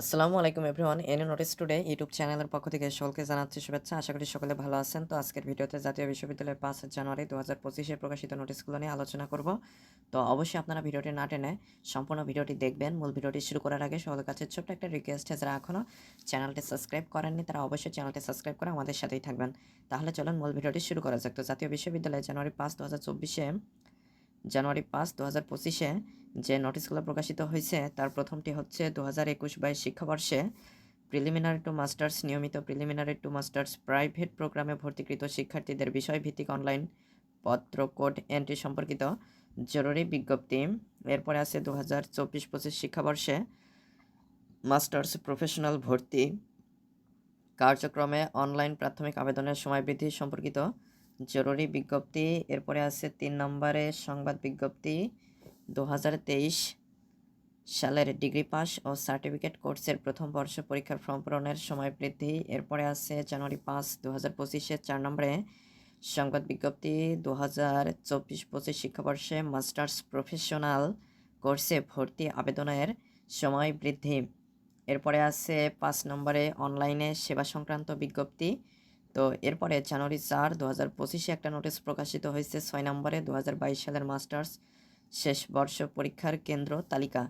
আসসালামু আলাইকুম everyone, N notice today YouTube চ্যানেলের পক্ষ থেকে সকলকে জানাচ্ছি শুভেচ্ছা। আশা করি সকলে ভালো আছেন। তো আজকের ভিডিওতে জাতীয় বিশ্ববিদ্যালয়ের পাঁচ জানুয়ারি দু হাজার পঁচিশে প্রকাশিত নোটিশগুলো নিয়ে আলোচনা করব। তো অবশ্যই আপনারা ভিডিওটি না টেনে সম্পূর্ণ ভিডিওটি দেখবেন। মূল ভিডিওটি শুরু করার আগে সকলের কাছে ছোট্ট একটা রিকোয়েস্ট যারা এখনও চ্যানেলটি সাবস্ক্রাইব করেননি, তারা অবশ্যই চ্যানেলটি সাবস্ক্রাইব করে আমাদের সাথেই থাকবেন। তাহলে চলুন মূল ভিডিওটি শুরু করা যাক। তো জাতীয় বিশ্ববিদ্যালয় জানুয়ারি পাঁচ দু হাজার চব্বিশে জানুয়ারি পাঁচ দু হাজার পঁচিশে যে নোটিশগুলো প্রকাশিত হয়েছে, তার প্রথমটি হচ্ছে দু হাজার একুশ বাইশ শিক্ষাবর্ষে প্রিলিমিনারি টু মাস্টার্স, নিয়মিত প্রিলিমিনারি টু মাস্টার্স প্রাইভেট প্রোগ্রামে ভর্তিকৃত শিক্ষার্থীদের বিষয়ভিত্তিক অনলাইন পত্র কোড এন্ট্রি সম্পর্কিত জরুরি বিজ্ঞপ্তি। এরপরে আছে দু হাজার চব্বিশ পঁচিশ শিক্ষাবর্ষে মাস্টার্স প্রফেশনাল ভর্তি কার্যক্রমে অনলাইন প্রাথমিক আবেদনের সময় বৃদ্ধি সম্পর্কিত জরুরি বিজ্ঞপ্তি, এরপরে আছে তিন নম্বরে সংবাদ বিজ্ঞপ্তি দু হাজার তেইশ সালের ডিগ্রি পাস ও সার্টিফিকেট কোর্সের প্রথম বর্ষ পরীক্ষার ফর্ম পূরণের সময় বৃদ্ধি, এরপরে আছে জানুয়ারি পাঁচ দু হাজার পঁচিশের চার নম্বরে সংবাদ বিজ্ঞপ্তি দু হাজার চব্বিশ পঁচিশ শিক্ষাবর্ষে মাস্টার্স প্রফেশনাল কোর্সে ভর্তি আবেদনের সময় বৃদ্ধি। এরপরে আছে পাঁচ নম্বরে অনলাইনে সেবা সংক্রান্ত বিজ্ঞপ্তি তো এরপরে জানুয়ারি চার দু হাজার পঁচিশে একটা নোটিশ প্রকাশিত হয়েছে, ছয় নম্বরে দু হাজার বাইশ সালের মাস্টার্স শেষ বর্ষ পরীক্ষার কেন্দ্র তালিকা।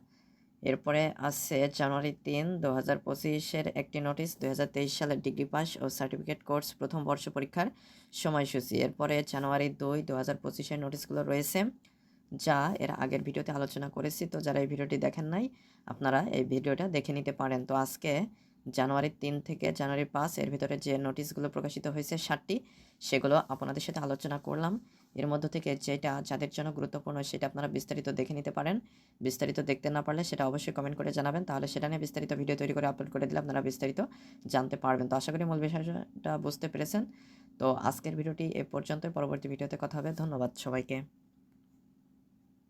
এরপরে আছে জানুয়ারি তিন দু হাজার পঁচিশের একটি নোটিশ দু হাজার তেইশ সালের ডিগ্রি পাস ও সার্টিফিকেট কোর্স প্রথম বর্ষ পরীক্ষার সময়সূচি। এরপরে জানুয়ারি দুই দু হাজার পঁচিশের নোটিশগুলো রয়েছে, যা এর আগের ভিডিওতে আলোচনা করেছি, তো যারা এই ভিডিওটি দেখেন নাই, আপনারা এই ভিডিওটা দেখে নিতে পারেন। তো আজকে জানুয়ারি তিন থেকে জানুয়ারি পাঁচ, এর ভিতরে যে নোটিশগুলো প্রকাশিত হয়েছে ষাটটি সেগুলো আপনাদের সাথে আলোচনা করলাম। এর মধ্য থেকে যেটা যাদের জন্য গুরুত্বপূর্ণ সেটা আপনারা বিস্তারিত দেখে নিতে পারেন। বিস্তারিত দেখতে না পারলে সেটা অবশ্যই কমেন্ট করে জানাবেন। তাহলে সেটা নিয়ে বিস্তারিত ভিডিও তৈরি করে আপলোড করে দিলে আপনারা বিস্তারিত জানতে পারবেন। তো আশা করি মূল বিষয়টা বুঝতে পেরেছেন। তো আজকের ভিডিওটি এ পর্যন্ত পরবর্তী ভিডিওতে কথা হবে। ধন্যবাদ সবাইকে।